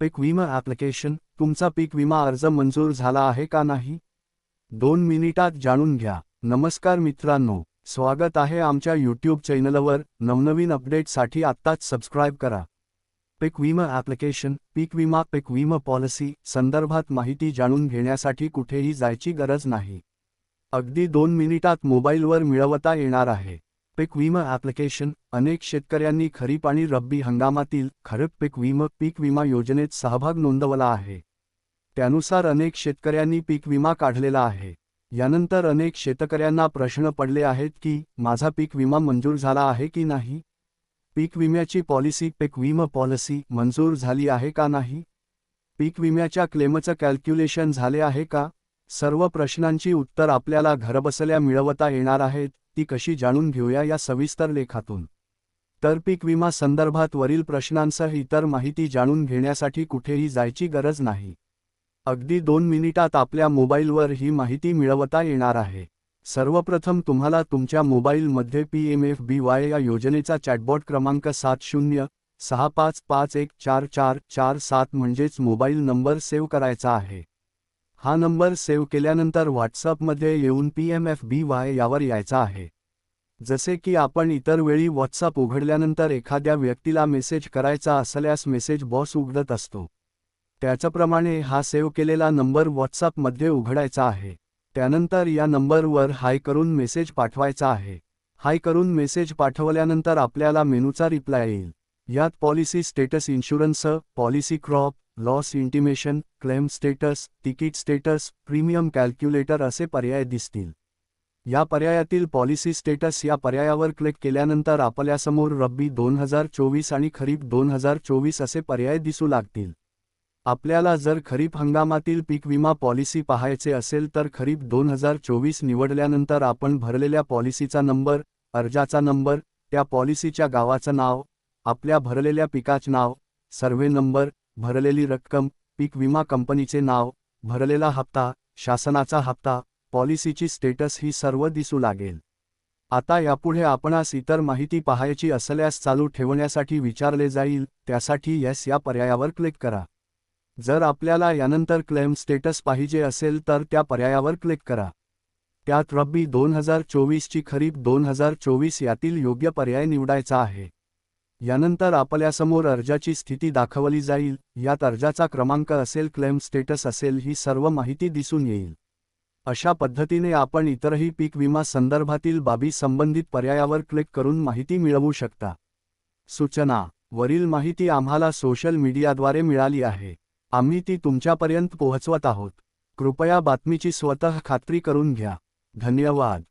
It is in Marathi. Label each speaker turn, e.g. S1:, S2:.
S1: पीक विमा ॲप्लिकेशन तुमचा पीक विमा अर्ज मंजूर झाला आहे का नाही? दोन मिनिटात जाणून घ्या. नमस्कार मित्रांनो स्वागत आहे आमच्या यूट्यूब चॅनलवर. नवनवीन अपडेटसाठी आत्ताच सबस्क्राईब करा. पीक विमा ॲप्लिकेशन पीक विमा पीक विमा पॉलिसी संदर्भात माहिती जाणून घेण्यासाठी कुठेही जायची गरज नाही. अगदी दोन मिनिटात मोबाईलवर मिळवता येणार आहे. पीक विमा ॲप्लिकेशन अनेक शेतकऱ्यांनी खरीप आणि रब्बी हंगामातील खरीप पीक विमा पीक विमा योजनेत सहभाग नोंदवला आहे. त्यानुसार अनेक शेतकऱ्यांनी पीक विमा काढलेला आहे. यानंतर अनेक शेतकऱ्यांना प्रश्न पडले आहेत की माझा पीक विमा मंजूर झाला आहे की नाही? पीक विम्याची पॉलिसी पीक विमा पॉलिसी मंजूर झाली आहे का नाही? पीक विम्याच्या क्लेमचं कॅल्क्युलेशन झाले आहे का? सर्व प्रश्नांची उत्तर आपल्याला घरबसल्या मिळवता येणार आहेत. ती कशी जाणून घेऊया या सविस्तर लेखातून. तर पीक विमा संदर्भात वरील प्रश्नांसह इतर माहिती जाणून घेण्यासाठी कुठेही जायची गरज नाही. अगदी दोन मिनिटात आपल्या मोबाईलवर ही माहिती मिळवता येणार आहे. सर्वप्रथम तुम्हाला तुमच्या मोबाईलमध्ये P M F B Y या योजनेचा चॅटबॉट क्रमांक सात शून्य सहा पाच पाच एक चार चार चार सात म्हणजेच मोबाईल नंबर सेव्ह करायचा आहे. हा नंबर सेव्ह केल्यानंतर व्हॉट्सअपमध्ये येऊन P M F B Y यावर यायचा आहे. जसे की आपण इतर वेळी व्हॉट्सअप उघडल्यानंतर एखाद्या व्यक्तीला मेसेज करायचा असल्यास मेसेज बॉस उघडत असतो. त्याच्याप्रमाणे हा सेव्ह केलेला नंबर व्हॉट्सअपमध्ये उघडायचा आहे. त्यानंतर या नंबरवर हाय करून मेसेज पाठवायचा आहे. हाय करून मेसेज पाठवल्यानंतर आपल्याला मेनूचा रिप्लाय येईल. यात policy status insurance policy crop loss intimation claim status ticket status premium calculator असे पर्याय दिसतील. या पर्यायातील पॉलिसी स्टेटस या पर्यायावर क्लिक केल्यानंतर आपल्यासमोर रब्बी दोन हजार चोवीस आणि खरीप दोन हजार चोवीस असे पर्याय दिसू लागतील. आपल्याला जर खरीप हंगामातील पीक विमा पॉलिसी पाहायचे असेल तर खरीप दोन हजार चोवीस निवडल्यानंतर आपण भरलेल्या पॉलिसीचा नंबर अर्जाचा नंबर त्या पॉलिसीच्या गावाचं नाव आपल्या भरलेल्या पिकाचं नाव सर्व्हे नंबर भरलेली रक्कम पीक विमा कंपनीचे नाव भरलेला हप्ता शासनाचा हप्ता पॉलिसीची स्टेटस ही सर्व दिसू लागेल. आता यापुढे आपणास इतर माहिती पाहायची असल्यास चालू ठेवण्यासाठी विचारले जाईल त्यासाठी यस या पर्यायावर क्लिक करा. जर आपल्याला यानंतर क्लेम स्टेटस पाहिजे असेल तर त्या पर्यायावर क्लिक करा. त्यात रब्बी दोन हजार चोवीसची खरीप दोन हजार चोवीस यातील योग्य पर्याय निवडायचा आहे. यानंतर आपल्यासमोर अर्जाची स्थिती दाखवली जाईल यात अर्जाचा क्रमांक असेल क्लेम स्टेटस असेल ही सर्व माहिती दिसून येईल. अशा पद्धतीने आपण इतरही पीक विमा संदर्भातील बाबी संबंधित पर्यायावर क्लिक करून माहिती मिळवू शकता. सूचना. वरील माहिती आम्हाला सोशल मीडियाद्वारे मिळाली आहे. आम्ही ती तुमच्यापर्यंत पोहोचवत आहोत. कृपया बातमीची स्वतः खात्री करून घ्या. धन्यवाद.